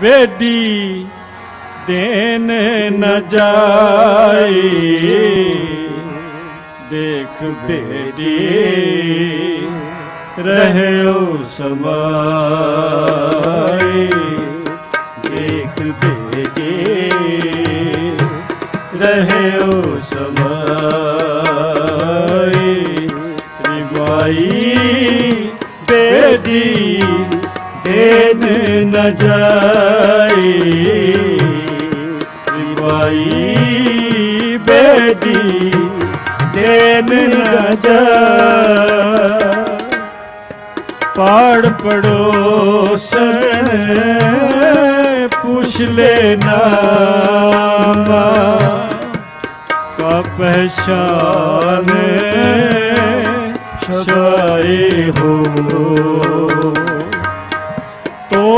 ਵੇਡੀ ਦੇਨ ਨ ਜਾਈ। ਦੇਖ ਬੇਟੀ ਰਹਿਓ ਸਮਾਈ। ਦੇਖ ਬੇਟੀ ਰਹਿਓ ਸਮਾਈ। ਰਿਵਾਈ ਬੇਟੀ ਦੇਨ ਨ ਜਾਈ। ਰਿਵਾਈ ਬੇਦੀ ਦੇਨ ਨ ਜਾਈ। ਪਾੜ ਪੜੋਸਨ ਪੁੱਛ ਲੈ ਨਾਮਾ। ਕਾ ਪਹਿਚਾਨ ਹੋ